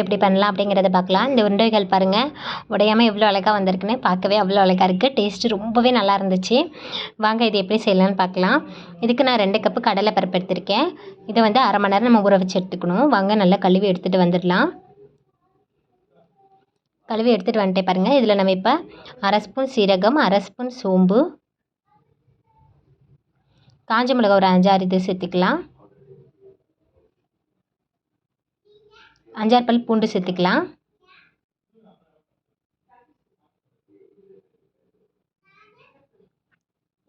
எப்படி பண்ணலாம் அப்படிங்கிறத பார்க்கலாம். இந்த உருண்டைகள் பாருங்கள் உடையாமல் எவ்வளோ அழகாக வந்திருக்குன்னு பார்க்கவே அவ்வளோ அழகாக இருக்குது டேஸ்ட்டு ரொம்பவே நல்லா இருந்துச்சு. வாங்க இது எப்படி செய்யலாம்னு பார்க்கலாம். இதுக்கு நான் ரெண்டு கப்பு கடலை பருப்பு எடுத்திருக்கேன். இதை வந்து அரை மணி நேரம் நம்ம ஊற வச்சு எடுத்துக்கணும். வாங்க நல்லா கழுவி எடுத்துகிட்டு வந்துடலாம். கழுவி எடுத்துகிட்டு வந்துட்டே பாருங்கள் இதில் நம்ம இப்போ அரை ஸ்பூன் சீரகம் அரை ஸ்பூன் சோம்பு காஞ்ச மிளகா ஒரு அஞ்சாறு இது சேர்த்துக்கலாம். அஞ்சாறு பல் பூண்டு சேர்த்துக்கலாம்.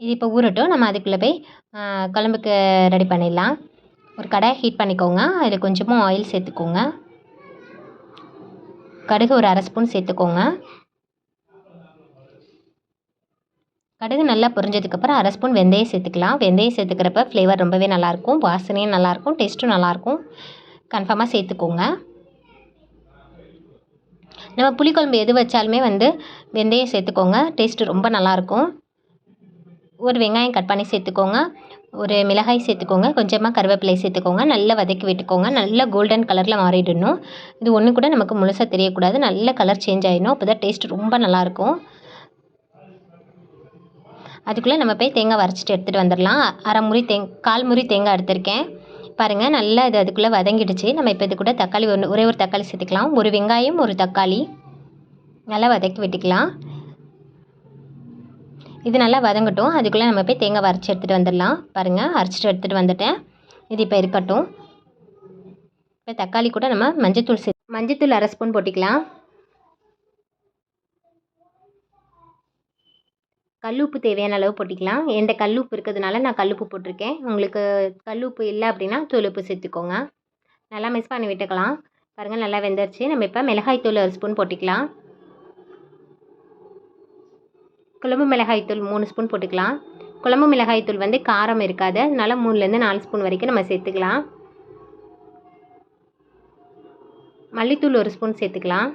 இது இப்போ ஊறட்டும். நம்ம அதுக்குள்ளே போய் குழம்புக்கு ரெடி பண்ணிடலாம். ஒரு கடை ஹீட் பண்ணிக்கோங்க. அதில் கொஞ்சமாக ஆயில் சேர்த்துக்கோங்க. கடுகு ஒரு அரை ஸ்பூன் சேர்த்துக்கோங்க. கடுகு நல்லா பொரிஞ்சதுக்கப்புறம் அரை ஸ்பூன் வெந்தயம் சேர்த்துக்கலாம். வெந்தயம் சேர்த்துக்கிறப்ப ஃப்ளேவர் ரொம்பவே நல்லாயிருக்கும் வாசனையும் நல்லாயிருக்கும் டேஸ்ட்டும் நல்லாயிருக்கும் கன்ஃபார்மாக சேர்த்துக்கோங்க. நம்ம புளிக்குழம்பு எது வச்சாலுமே வந்து வெந்தயம் சேர்த்துக்கோங்க. டேஸ்ட்டு ரொம்ப நல்லாயிருக்கும். ஒரு வெங்காயம் கட் பண்ணி சேர்த்துக்கோங்க. ஒரு மிளகாய் சேர்த்துக்கோங்க. கொஞ்சமாக கருவேப்பிலை சேர்த்துக்கோங்க. நல்லா வதக்கி விட்டுக்கோங்க. நல்லா கோல்டன் கலரில் மாறிடணும். இது ஒன்று கூட நமக்கு முழுசாக தெரியக்கூடாது. நல்ல கலர் சேஞ்ச் ஆகிடணும் அப்போ தான் டேஸ்ட் ரொம்ப நல்லாயிருக்கும். அதுக்குள்ளே நம்ம போய் தேங்காய் வரைச்சிட்டு எடுத்துகிட்டு வந்துடலாம். அரை முறி தேங் கால் முறி தேங்காய் எடுத்திருக்கேன். பாருங்கள் நல்லா இது அதுக்குள்ளே வதங்கிடுச்சு. நம்ம இப்போ இது கூட தக்காளி ஒன்று ஒரே ஒரு தக்காளி சேர்த்துக்கலாம். ஒரு வெங்காயம் ஒரு தக்காளி. நல்லா வதக்கி விட்டுக்கலாம். இது நல்லா வதங்கட்டும். அதுக்குள்ளே நம்ம போய் தேங்காய் அரைச்சி எடுத்துகிட்டு வந்துடலாம். பாருங்கள் அரைச்சிட்டு எடுத்துகிட்டு வந்துட்டேன். இது இப்போ இருக்கட்டும். இப்போ தக்காளி கூட நம்ம மஞ்சத்தூள் சே மஞ்சத்தூள் அரை ஸ்பூன் போட்டிக்கலாம். கல்லுப்பு தேவையான அளவு போட்டிக்கலாம். என்கிட்ட கல்லுப்பு இருக்கிறதுனால நான் கல்லுப்பு போட்டிருக்கேன். உங்களுக்கு கல்லுப்பு இல்லை அப்படின்னா தூளுப்பு சேர்த்துக்கோங்க. நல்லா மிக்ஸ் பண்ணி விட்டுக்கலாம். பாருங்கள் நல்லா வெந்துருச்சு. நம்ம இப்போ மிளகாய் தூள் ஒரு ஸ்பூன் போட்டிக்கலாம். குழம்பு மிளகாய் தூள் மூணு ஸ்பூன் போட்டுக்கலாம். குழம்பு மிளகாய் தூள் வந்து காரம் இருக்காது. அதனால் மூணுலேருந்து நாலு ஸ்பூன் வரைக்கும் நம்ம சேர்த்துக்கலாம். மல்லித்தூள் ஒரு ஸ்பூன் சேர்த்துக்கலாம்.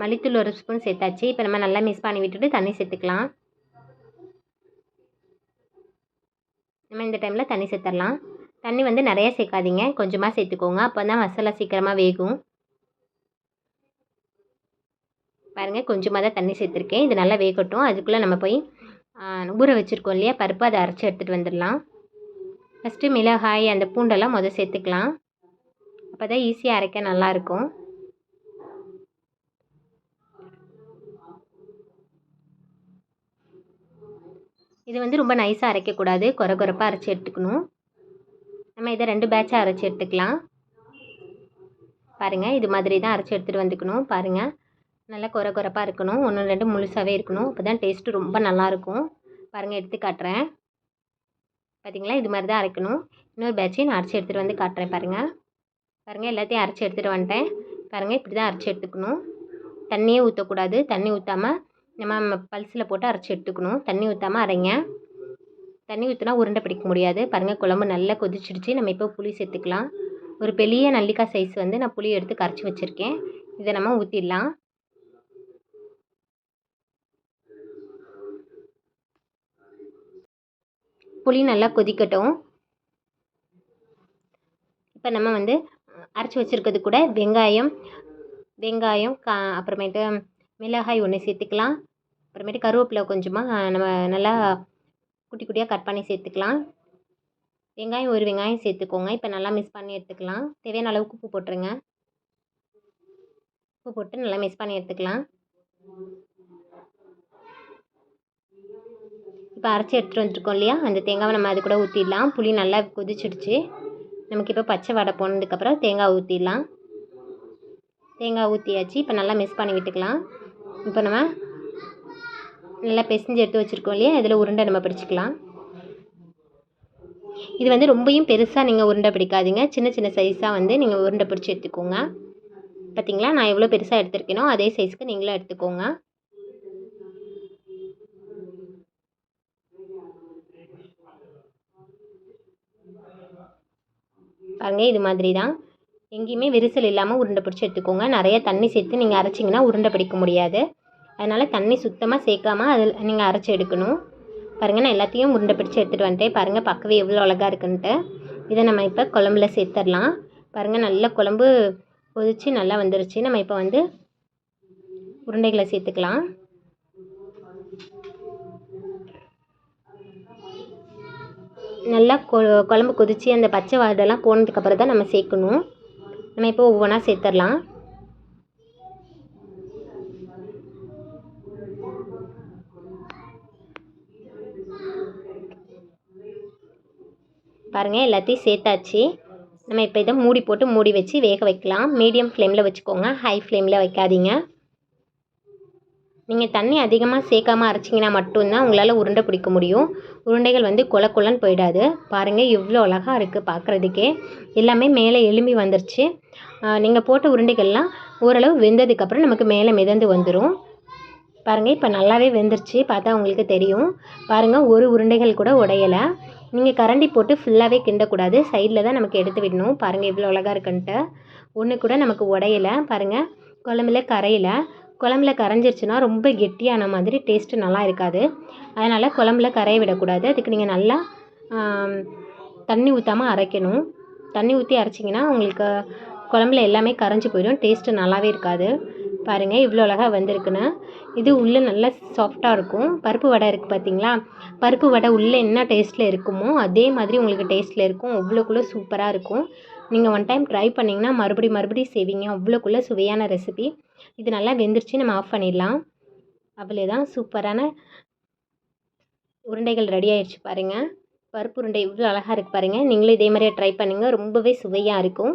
மல்லித்தூள் ஒரு ஸ்பூன் சேர்த்தாச்சு. இப்போ நம்ம நல்லா மிக்ஸ் பண்ணி விட்டுட்டு தண்ணி சேர்த்துக்கலாம். நம்ம இந்த டைமில் தண்ணி சேர்த்துடலாம் தண்ணி வந்து நிறைய சேர்க்காதீங்க. கொஞ்சமாக சேர்த்துக்கோங்க. அப்போ தான் மசாலா சீக்கிரமாக வேகும். பாருங்கள் கொஞ்சமாக தான் தண்ணி சேர்த்துருக்கேன். இது நல்லா வேகட்டும். அதுக்குள்ளே நம்ம போய் ஊற வச்சுருக்கோம் இல்லையா? பருப்பு அதை அரைச்சி எடுத்துகிட்டு வந்துடலாம். ஃபஸ்ட்டு மிளகாய் அந்த பூண்டெல்லாம் முதல் சேர்த்துக்கலாம். அப்போ தான் ஈஸியாக அரைக்க நல்லாயிருக்கும் இது வந்து ரொம்ப நைஸாக அரைக்கக்கூடாது. குறை குறைப்பாக அரைச்சி எடுத்துக்கணும். நம்ம இதை ரெண்டு பேட்சாக அரைச்சி எடுத்துக்கலாம். பாருங்கள் இது மாதிரி தான் அரைச்சி எடுத்துகிட்டு வந்துக்கணும். பாருங்கள் நல்லா குறை குறைப்பாக இருக்கணும். ஒன்று ரெண்டு முழுசாகவே இருக்கணும். அப்போ தான் டேஸ்ட்டு ரொம்ப நல்லாயிருக்கும். பாருங்கள் எடுத்து காட்டுறேன். பார்த்தீங்களா இது மாதிரி தான் அரைக்கணும். இன்னொரு பேட்சையும் நான் அரைச்சி எடுத்துகிட்டு வந்து காட்டுறேன் பாருங்கள் பாருங்கள் எல்லாத்தையும் அரைச்சி எடுத்துகிட்டு வந்துட்டேன். பாருங்கள் இப்படி தான் அரைச்சி எடுத்துக்கணும். தண்ணியே ஊற்றக்கூடாது தண்ணி ஊற்றாமல் நம்ம பல்சில் போட்டு அரைச்சி எடுத்துக்கணும். தண்ணி ஊற்றாமல் அரைங்க. தண்ணி ஊற்றினா உருண்டை பிடிக்க முடியாது. பாருங்கள் குழம்பு நல்லா கொதிச்சிடுச்சு. நம்ம இப்போ புளி சேர்த்துக்கலாம். ஒரு பெரிய நல்லிக்காய் சைஸ் வந்து நான் புளி எடுத்து கரைச்சி வச்சுருக்கேன். இதை நம்ம ஊற்றிடலாம் புளி நல்லா கொதிக்கட்டும். இப்போ நம்ம வந்து அரைச்சி வச்சுருக்கிறது கூட வெங்காயம் வெங்காயம் கா அப்புறமேட்டு மிளகாய் ஒன்று சேர்த்துக்கலாம். அப்புறமேட்டு கருவேப்பிலை கொஞ்சமாக நம்ம நல்லா குட்டி குட்டியாக கட் பண்ணி சேர்த்துக்கலாம். வெங்காயம் ஒரு வெங்காயம் சேர்த்துக்கோங்க. இப்போ நல்லா மிக்ஸ் பண்ணி எடுத்துக்கலாம். தேவையான அளவுக்கு உப்பு போட்டுருங்க. உப்பு போட்டு நல்லா மிக்ஸ் பண்ணி எடுத்துக்கலாம். இப்போ அரைச்சி எடுத்துகிட்டு வந்துருக்கோம் இல்லையா? அந்த தேங்காவை நம்ம அது கூட ஊற்றிடலாம் புளி நல்லா கொதிச்சிடுச்சு. நமக்கு இப்போ பச்சை வடை போனதுக்கப்புறம் தேங்காய் ஊற்றிடலாம் தேங்காய் ஊற்றியாச்சு இப்போ நல்லா மிக்ஸ் பண்ணி விட்டுக்கலாம். இப்போ நம்ம நல்லா பிசைஞ்சு எடுத்து வச்சுருக்கோம் இல்லையா? இதில் உருண்டை நம்ம பிடிச்சிக்கலாம். இது வந்து ரொம்பையும் பெருசாக நீங்கள் உருண்டை பிடிக்காதீங்க. சின்ன சின்ன சைஸாக வந்து நீங்கள் உருண்டை பிடிச்சி எடுத்துக்கோங்க. பார்த்தீங்களா நான் எவ்வளோ பெருசாக எடுத்துருக்கேனோ அதே சைஸ்க்கு நீங்களும் எடுத்துக்கோங்க. பாருங்க இது மாதிரி தான் எங்கேயுமே விரிசல் இல்லாமல் உருண்டை பிடிச்சி எடுத்துக்கோங்க. நிறைய தண்ணி சேர்த்து நீங்கள் அரைச்சிங்கன்னா உருண்டை பிடிக்க முடியாது. அதனால் தண்ணி சுத்தமாக சேர்க்காமல் அதில் நீங்கள் அரைச்சி எடுக்கணும். பாருங்கள் நான் எல்லாத்தையும் உருண்டை பிடிச்சி எடுத்துகிட்டு வந்துட்டேன். பாருங்கள் பார்க்கவே எவ்வளோ அழகாக இருக்குன்ட்டு. இதை நம்ம இப்போ குழம்புல சேர்த்துடலாம். பாருங்கள் நல்லா குழம்பு கொதித்து நல்லா வந்துருச்சு. நம்ம இப்போ வந்து உருண்டைகளை சேர்த்துக்கலாம். நல்லா கொ குழம்பு கொதித்து அந்த பச்சை வாடெல்லாம் போனதுக்கப்புறம் தான் நம்ம சேர்க்கணும். நம்ம இப்போ ஒவ்வொன்றா சேர்த்துடலாம். பாருங்கள் எல்லாத்தையும் சேர்த்தாச்சு. நம்ம இப்போ இதை மூடி போட்டு மூடி வச்சு வேக வைக்கலாம். மீடியம் ஃப்ளேமில் வச்சுக்கோங்க. ஹை ஃப்ளேமில் வைக்காதீங்க. நீங்கள் தண்ணி அதிகமாக சேர்க்காம அரைச்சிங்கன்னா மட்டும்தான் உங்களால் உருண்டை பிடிக்க முடியும். உருண்டைகள் வந்து கொல கொலன்னு போயிடாது. பாருங்கள் இவ்வளோ அழகாக இருக்குது பார்க்குறதுக்கே எல்லாமே மேலே எலும்பி வந்துருச்சு. நீங்கள் போட்ட உருண்டைகள்லாம் ஓரளவு வெந்ததுக்கப்புறம் நமக்கு மேலே மிதந்து வந்துடும் பாருங்கள் இப்போ நல்லாவே வெந்துருச்சு. பார்த்தா உங்களுக்கு தெரியும். பாருங்கள் ஒரு உருண்டைகள் கூட உடையலை. நீங்கள் கரண்டி போட்டு ஃபுல்லாகவே கிண்டக்கூடாது. சைடில் தான் நமக்கு எடுத்து விடணும். பாருங்கள் இவ்வளோ அழகாக இருக்குன்ட்டு. ஒன்று கூட நமக்கு உடையலை. பாருங்கள் குழம்புல கரையில. குழம்புல கரைஞ்சிருச்சுன்னா ரொம்ப கெட்டியான மாதிரி டேஸ்ட்டு நல்லா இருக்காது. அதனால் குழம்புல கரைய விடக்கூடாது. அதுக்கு நீங்கள் நல்லா தண்ணி ஊற்றாமல் அரைக்கணும். தண்ணி ஊற்றி அரைச்சிங்கன்னா உங்களுக்கு குழம்புல எல்லாமே கரைஞ்சி போயிடும். டேஸ்ட்டு நல்லாவே இருக்காது. பாருங்கள் இவ்வளோ அழகாக வந்திருக்குன்னு. இது உள்ளே நல்லா சாஃப்டாக இருக்கும். பருப்பு வடை இருக்குது பார்த்தீங்களா பருப்பு வடை உள்ளே என்ன டேஸ்ட்டில் இருக்குமோ அதே மாதிரி உங்களுக்கு டேஸ்ட்டில் இருக்கும். அவ்வளோக்குள்ளே சூப்பராக இருக்கும். நீங்கள் ஒன் டைம் ட்ரை பண்ணிங்கன்னா மறுபடி மறுபடியும் செய்வீங்க. அவ்வளோக்குள்ளே சுவையான ரெசிபி இது நல்லா வெந்துருச்சு நம்ம ஆஃப் பண்ணிடலாம். அவ்வளோ தான் சூப்பரான உருண்டைகள் ரெடி ஆயிடுச்சு பாருங்கள் பருப்பு உருண்டை இவ்வளோ அழகாக இருக்குது பாருங்கள் நீங்களும் இதே மாதிரியே ட்ரை பண்ணுங்கள் ரொம்பவே சுவையாக இருக்கும்.